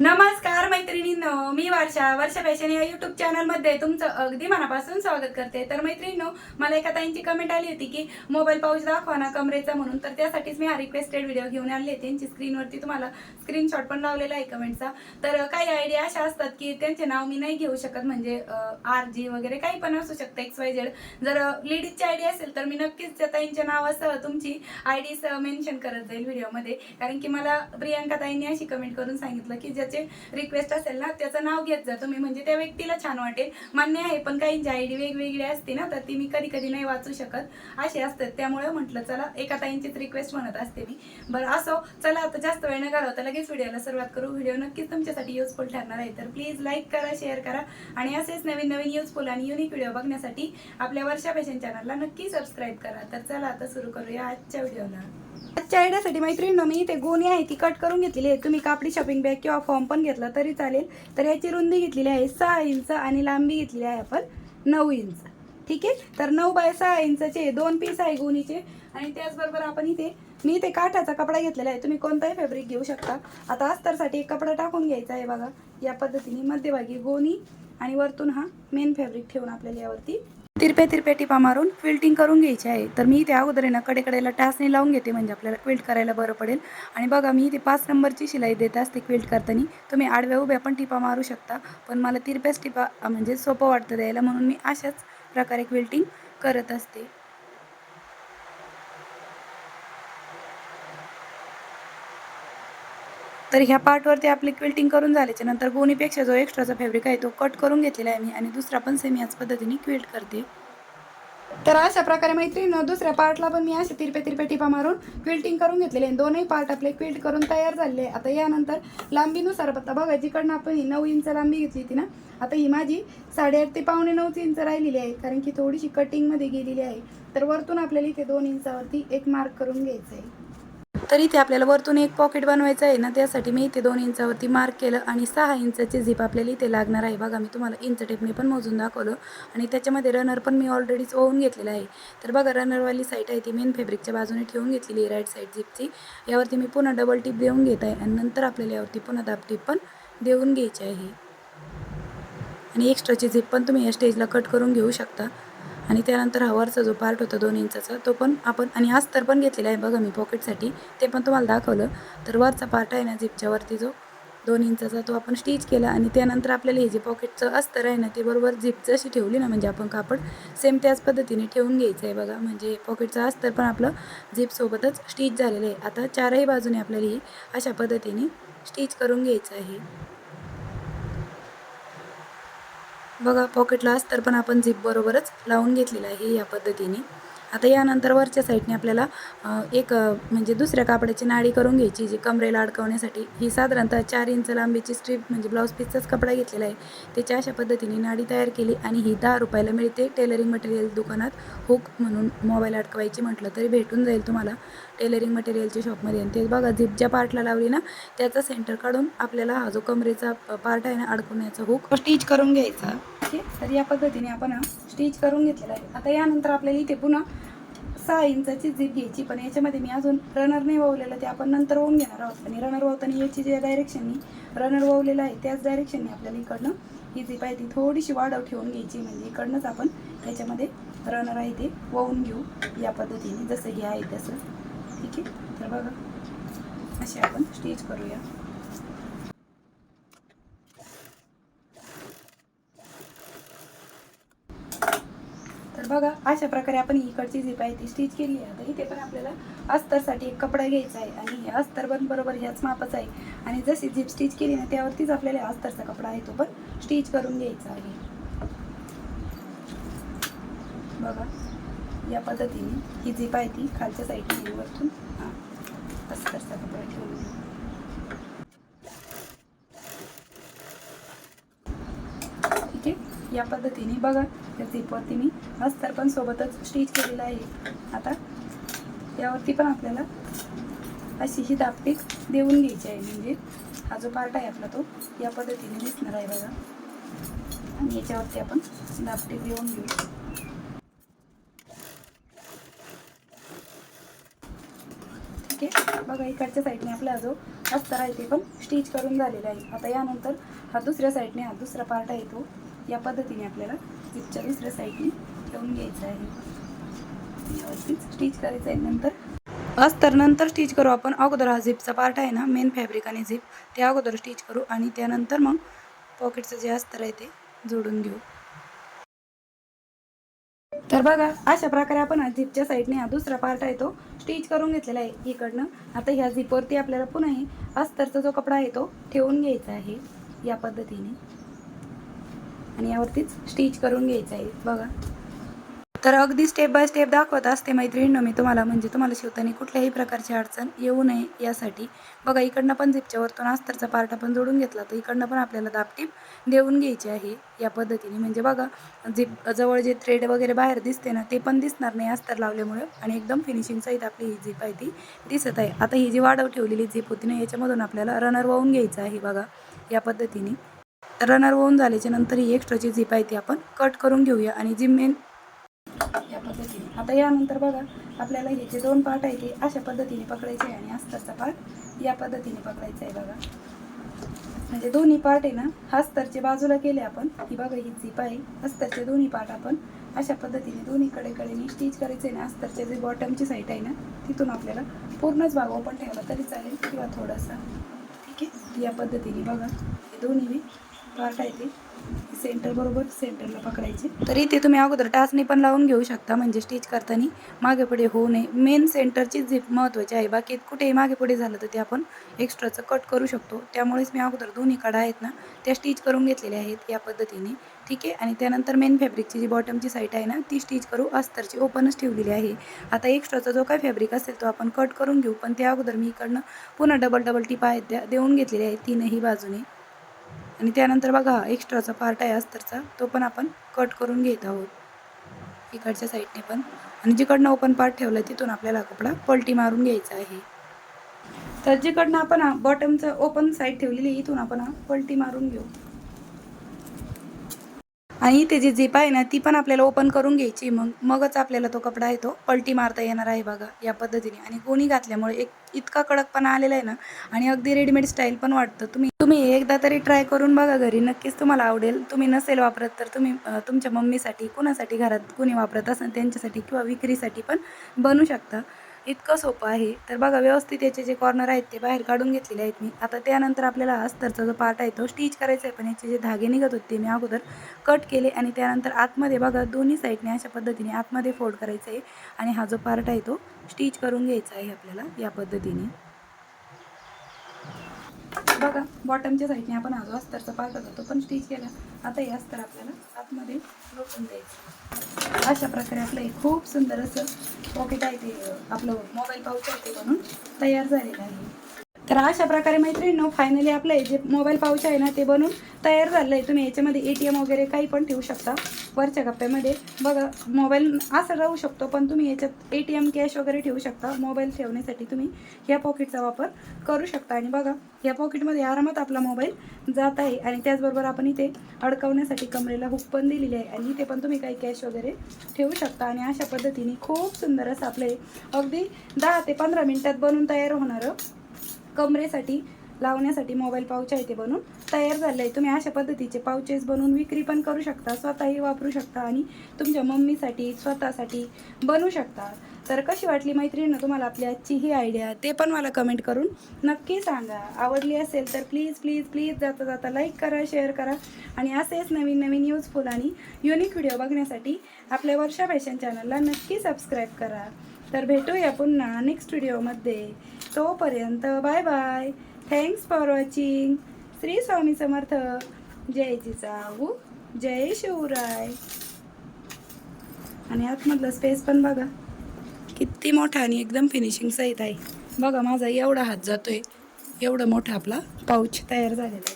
નમસ્કાર मैत्रिणींनो मी वर्षा वर्षा फॅशन या युट्यूब चॅनलमध्ये तुमचं अगदी मनापासून स्वागत करते. तर मैत्रिणींनो मला एका ताईंची कमेंट आली होती की मोबाईल पाऊच दाखवा ना कमरेचा म्हणून. तर त्यासाठीच मी हा रिक्वेस्टेड व्हिडिओ घेऊन आणले त्यांची स्क्रीनवरती तुम्हाला स्क्रीनशॉट पण लावलेला आहे कमेंटचा तर काही आयडिया अशा असतात की त्यांचे नाव मी नाही घेऊ शकत. म्हणजे आर जी वगैरे काही पण असू शकतं एक्स वाय झेड जर लेडीजची आयडिया असेल तर मी नक्कीच त्या ताईंच्या नावासह तुमची आय डी मेन्शन करत जाईल व्हिडिओमध्ये कारण की मला प्रियांका ताईंनी अशी कमेंट करून सांगितलं की ज्याचे रिक्वेस्ट असेल ना त्याचं नाव घेत जा. तुम्ही म्हणजे त्या व्यक्तीला छान वाटेल. मान्य आहे पण काहींची आय डी वेगवेगळी असते ना तर ती मी कधी कधी नाही वाचू शकत. असे असतात. त्यामुळे म्हटलं चला एका ताईंचीच रिक्वेस्ट म्हणत असते मी. बरं असो चला आता जास्त वेळ न घालवता लगेच व्हिडिओला सुरुवात करू. व्हिडिओ नक्कीच तुमच्यासाठी युजफुल ठरणार आहे. तर प्लीज लाईक करा शेअर करा. आणि असेच नवीन नवीन युजफुल आणि युनिक व्हिडिओ बघण्यासाठी आपल्या वर्षा फॅशन चॅनलला नक्की सबस्क्राईब करा. तर चला आता सुरू करूया आजच्या व्हिडिओला आजच्या आयडियासाठी मैत्रिणींनो मी इथे गोणी आहे ती कट करून घेतलेली आहे. तुम्ही कापडी शॉपिंग बॅग किंवा फॉर्म पण घेतला तरी चालेल. तर याची रुंदी घेतलेली आहे सहा इंच आणि लांबी घेतलेली आहे आपण नऊ इंच. ठीक आहे? तर नऊ बाय सहा इंचचे दोन पीस आहे गोणीचे. आणि त्याचबरोबर आपण इथे मी इथे काठाचा कपडा घेतलेला आहे. तुम्ही कोणताही फॅब्रिक घेऊ शकता. आता अस्तरसाठी एक कपडा टाकून घ्यायचा आहे बघा. या पद्धतीने मध्यभागी गोणी आणि वरतून हा मेन फॅब्रिक ठेवून आपल्याला यावरती तिरप्या तिरप्या टिपा मारून क्विल्टिंग करून घ्यायची आहे. तर मी इथे अगोदर आहे ना कडेकडेला टासने लावून घेते म्हणजे आपल्याला क्विल्ट करायला बरं पडेल. आणि बघा मी इथे पाच नंबरची शिलाई देत असते क्विल्ट करताना. तुम्ही आडव्या उभ्या पण टिपा मारू शकता. पण मला तिरप्याच टिपा म्हणजे सोपं वाटतं द्यायला म्हणून मी अशाच प्रकारे क्विल्टिंग करत असते. तर ह्या पार्टवरती आपले क्विल्टिंग करून झाल्याच्यानंतर गोणीपेक्षा जो एक्स्ट्राचा फॅब्रिक आहे तो कट करून घेतलेला आहे मी आणि दुसरा पण सेम याच पद्धतीने क्विल्ट करते. तर अशा प्रकारे मैत्रिणीनं दुसऱ्या पार्टला पण मी असे तिरपे तिरपे टिपा मारून क्विल्टिंग करून घेतलेले आहे दोनही पार्ट आपले क्विल्ट करून तयार झालेले आता यानंतर लांबीनुसार आता बघा जिकडनं आपण ही नऊ इंच लांबी घेतली होती ना आता ही माझी साडेआठ ते पावणे नऊ इंच राहिलेली आहे कारण की थोडीशी कटिंगमध्ये गेलेली आहे. तर वरतून आपल्याला इथे दोन इंचावरती एक मार्क करून घ्यायचं आहे. तर इथे आपल्याला वरतून एक पॉकेट बनवायचं आहे ना त्यासाठी मी इथे दोन इंचावरती मार्क केलं आणि सहा इंचाची झिप आपल्याला इथे लागणार आहे. बघा मी तुम्हाला इंच टेपने पण मोजून दाखवलं आणि त्याच्यामध्ये रनर पण मी ऑलरेडीच ओवून घेतलेला आहे. तर बघा रनरवाली साईड आहे ती मेन फॅब्रिकच्या बाजूने ठेवून घेतलेली आहे राईट साईड झिपची यावरती मी पुन्हा डबल टिप देऊन घेत आहे आणि नंतर आपल्याला यावरती पुन्हा दाब टिप पण देऊन घ्यायची आहे. आणि एक्स्ट्राची झिप पण तुम्ही या स्टेजला कट करून घेऊ शकता. आणि त्यानंतर हा वरचा जो पार्ट होता दोन इंचाचा तो पण आपण आणि अस्तर पण घेतलेला आहे बघा मी पॉकेटसाठी ते पण तुम्हाला दाखवलं. तर वरचा पार्ट आहे ना झिपच्या वरती जो दोन इंचाचा तो आपण स्टिच केला आणि त्यानंतर आपल्याला हे जे पॉकेटचं अस्तर आहे ना ते बरोबर झिप जशी ठेवली ना म्हणजे आपण कापड सेम त्याच पद्धतीने ठेवून घ्यायचं आहे बघा. म्हणजे पॉकेटचं अस्तर पण आपलं झिपसोबतच स्टिच झालेलं आहे. आता चारही बाजूने आपल्याला ही अशा पद्धतीने स्टिच करून घ्यायचं आहे. बघा पॉकेटला तर पण आपण झिप बरोबरच लावून घेतलेलं आहे या पद्धतीने. आता यानंतर वरच्या साईडने आपल्याला एक म्हणजे दुसऱ्या कापडाची नाडी करून घ्यायची जी कमरेला अडकवण्यासाठी. ही साधारणतः चार इंच लांबीची स्ट्रीप म्हणजे ब्लाऊज पीसचाच कपडा घेतलेला आहे. त्याच्या अशा पद्धतीने नाडी तयार केली आणि ही दहा रुपयाला मिळते टेलरिंग मटेरियल दुकानात. हुक म्हणून मोबाईल अडकवायची म्हटलं तरी भेटून जाईल तुम्हाला टेलरिंग मटेरियलच्या शॉपमध्ये आणि ते बघा झिप ज्या पार्टला लावली ना त्याचा सेंटर काढून आपल्याला हा जो कमरेचा पार्ट आहे ना अडकवण्याचा हुक स्टिच करून घ्यायचा. ओके? तर या पद्धतीने आपण स्टिच करून घेतलेला आहे. आता यानंतर आपल्याला इथे पुन्हा सहा इंचाची झीप घ्यायची. पण याच्यामध्ये मी अजून रनर नाही वावलेलं ते आपण नंतर वाहून घेणार आहोत. आणि रनर वाहताना याची ज्या डायरेक्शननी रनर वावलेलं आहे त्याच डायरेक्शनने आपल्याला इकडनं ही झीप आहे ती थोडीशी वाढव ठेवून घ्यायची. म्हणजे इकडनंच आपण याच्यामध्ये रनर आहे ते वाहून घेऊ या पद्धतीने. जसं हे आहे तसं. ठीक आहे? तर बघा असे आपण स्टिच करूया. तर बघा अशा प्रकारे आपण इकडची झिप आहे ती स्टिच केली आहे. आता इथे पण आपल्याला अस्तरसाठी एक कपडा घ्यायचा आहे आणि हे अस्तर पण बरोबर ह्याच मापच आहे. आणि जशी झिप स्टिच केली ना त्यावरतीच आपल्याला अस्तरचा कपडा आहे तो पण स्टिच करून घ्यायचा आहे. बघा या पद्धतीने ही झिप आहे ती खालच्या साईडने वरतून हां अस्तरचा कपडा ठेवून घेऊ. ठीक आहे या पद्धतीने बघा. या झिपवरती मी अस्तर पण सोबतच स्टिच केलेलं आहे. आता यावरती पण आपल्याला अशी ही दापटीक देऊन घ्यायची आहे. म्हणजे हा जो पार्ट आहे आपला तो या पद्धतीने दिसणार आहे बघा. आणि याच्यावरती आपण दापटीक देऊन घेऊ. ठीक आहे? बघा इकडच्या साईडने आपला जो अस्तर आहे ते पण स्टिच करून झालेला आहे. आता यानंतर हा दुसऱ्या साईडने हा दुसरा पार्ट आहे तो. या पद्धतीने आपल्याला जिपच्या दुसऱ्या साईडने ठेवून घ्यायचं आहे. व्यवस्थित स्टिच करायचं आहे नंतर. अस्तर नंतर स्टिच करू आपण. अगोदर हा झिपचा पार्ट आहे ना मेन फॅब्रिक आणि झिप ते अगोदर स्टिच करू आणि त्यानंतर मग पॉकेटचं जे अस्तर आहे ते जोडून घेऊ. तर बघा अशा प्रकारे आपण झिपच्या साईडने हा दुसरा पार्ट आहे तो स्टिच करून घेतलेला आहे. इकडनं आता ह्या झिपवरती आपल्याला पुन्हा हे अस्तरचा जो कपडा आहे तो ठेवून घ्यायचा आहे. या पद्धतीने. आणि यावरतीच स्टिच करून घ्यायचं आहे. बघा. तर अगदी स्टेप बाय स्टेप दाखवत असते मैत्रिणीनं मी तुम्हाला. म्हणजे तुम्हाला शिवताना कुठल्याही प्रकारची अडचण येऊ नये यासाठी. बघा इकडनं पण झिपच्या वरतून अस्तरचा पार्ट आपण जोडून घेतला. तर इकडनं पण आपल्याला दापटीप देऊन घ्यायची आहे या पद्धतीने. म्हणजे बघा झिप जवळ जे थ्रेड वगैरे बाहेर दिसते ना ते पण दिसणार नाही अस्तर लावल्यामुळे. आणि एकदम फिनिशिंग सहित आपली ही झिप आहे ती दिसत आहे. आता ही जी वाढव ठेवलेली झिप होती ना याच्यामधून आपल्याला रनर वाहून घ्यायचं आहे बघा या पद्धतीने. रनर होऊन झाल्याच्यानंतर ही एक्स्ट्राची झिप आहे ती आपण कट करून घेऊया. आणि जी मेन या पद्धतीने. आता यानंतर बघा आपल्याला हे जे दोन पार्ट आहे ते अशा पद्धतीने पकडायचे आहे आणि अस्तरचा पार्ट या पद्धतीने पकडायचा आहे बघा. म्हणजे दोन्ही पार्ट आहे ना अस्तरचे बाजूला केले आपण ही बघा ही झिप आहे अस्तरचे दोन्ही पार्ट आपण अशा पद्धतीने दोन्ही कडेकडेने स्टिच करायचे आहे ना अस्तरचे जे बॉटमची साईड आहे ना तिथून आपल्याला पूर्णच भाग ओपन ठेवला तरी चालेल किंवा थोडासा. ठीक आहे? या पद्धतीने बघा. हे दोन्ही पार्ट आहे ते. सेंटर बरोबर सेंटरला पकडायचे. तर इथे तुम्ही अगोदर टाचणी पण लावून घेऊ शकता म्हणजे स्टिच करताना. मागे पुढे होऊ नये. मेन सेंटरची झिप महत्त्वाची आहे बाकी कुठेही मागे पुढे झालं तर ते आपण एक्स्ट्राचं कट करू शकतो. त्यामुळेच मी अगोदर दोन्ही कडा आहेत ना त्या स्टिच करून घेतलेल्या आहेत या पद्धतीने. ठीक आहे? आणि त्यानंतर मेन फॅब्रिकची जी बॉटमची साईट आहे ना ती स्टिच करू अस्तरची ओपनच ठेवलेली आहे. आता एक्स्ट्राचा जो काय फॅब्रिक असेल तो आपण कट करून घेऊ पण त्या अगोदर मी इकडनं पुन्हा डबल डबल टिपा आहेत त्या देऊन घेतलेल्या आहेत. तीनही बाजूने. आणि त्यानंतर बघा एक्स्ट्राचा पार्ट आहे अस्तरचा. तो पण आपण कट करून घेत आहोत. इकडच्या साईडने पण. आणि जिकडनं ओपन पार्ट ठेवला तिथून आपल्याला कपडा पलटी मारून घ्यायचा आहे. तर जिकडनं आपण बॉटमचं ओपन साईड ठेवलेली आहे, इथून आपण पलटी मारून घेऊ. आणि त्याची जी झिप आहे ना ती पण आपल्याला ओपन करून घ्यायची. मग मगच आपल्याला तो कपडा आहे तो पलटी मारता येणार आहे बघा या पद्धतीने. आणि गोणी घातल्यामुळे एक इतका कडकपणा आलेला आहे ना आणि अगदी रेडीमेड स्टाईल पण वाटतं. तुम्ही तुम्ही एकदा तरी ट्राय करून बघा घरी. नक्कीच तुम्हाला आवडेल. तुम्ही नसेल वापरत तर तुम्ही तुमच्या मम्मीसाठी कुणासाठी घरात कुणी वापरत असेल त्यांच्यासाठी किंवा विक्रीसाठी पण बनवू शकता. इतकं सोपं आहे. तर बघा व्यवस्थित याचे जे कॉर्नर आहेत ते बाहेर काढून घेतलेले आहेत मी. आता त्यानंतर आपल्याला अस्तरचा जो पार्ट आहे तो स्टिच करायचा आहे पण याचे जे धागे निघत होते ते मी अगोदर कट केले आणि त्यानंतर आतमध्ये बघा दोन्ही साईडने अशा पद्धतीने आतमध्ये फोल्ड करायचं आहे आणि हा जो पार्ट आहे तो स्टिच करून घ्यायचा आहे आपल्याला या पद्धतीने. बघा बॉटमच्या साईडने आपण आजो जो अस्तरचा पार्ट होता तो पण स्टिच केला. आता हे अस्तर आपल्याला आतमध्ये लोटून द्यायचं अशा प्रकारे आपलं एक खूप सुंदर असं पॉकेट आहे ते आपलं मोबाईल पाऊच आहे ते बनून तयार झालेलं आहे. तर अशा प्रकारे मैत्रिणींनो फायनली आपलं हे जे मोबाईल पाऊच आहे ना ते बनून तयार झालं आहे तुम्ही याच्यामध्ये ए टी एम वगैरे काही पण ठेवू शकता. वरच्या कप्प्यामध्ये. बघा मोबाईल असं राहू शकतो पण तुम्ही याच्यात ए टी एम कॅश वगैरे ठेवू शकता. मोबाईल ठेवण्यासाठी तुम्ही ह्या पॉकेटचा वापर करू शकता. आणि बघा ह्या पॉकेटमध्ये आरामात आपला मोबाईल जात आहे. आणि त्याचबरोबर आपण इथे अडकवण्यासाठी कमरेला हुक पण दिलेली आहे. आणि इथे पण तुम्ही काही कॅश वगैरे ठेवू शकता. आणि अशा पद्धतीने खूप सुंदर असं आपलं हे अगदी दहा ते पंधरा मिनटात बनून तयार होणारं कमरेसाठी लावण्यासाठी मोबाईल पाऊच आहे ते बनवून तयार झालं आहे तुम्ही अशा पद्धतीचे पाऊचेस बनवून विक्री पण करू शकता स्वतःही वापरू शकता आणि तुमच्या मम्मीसाठी स्वतःसाठी बनवू शकता. तर कशी वाटली मैत्रिणीनं तुम्हाला आपली आजची ही आयडिया ते पण मला कमेंट करून नक्की सांगा. आवडली असेल तर प्लीज प्लीज प्लीज जाता जाता लाईक करा शेअर करा आणि असेच नवीन नवीन यूजफुल आणि युनिक व्हिडिओ बघण्यासाठी आपल्या वर्षा फॅशन चॅनलला नक्की सबस्क्राईब करा. तर भेटूया पुन्हा नेक्स्ट व्हिडिओमध्ये तोपर्यंत bye bye. Thanks for watching Shri Swami Samarth. जय जिजाऊ. जय शिवराय. आणि आतमधलं स्पेस पण बघा. किती मोठा आणि एकदम फिनिशिंग सहित आहे. बघा माझा एवढा हात जातोय. एवढं मोठा आपला पाऊच तयार झालेला आहे.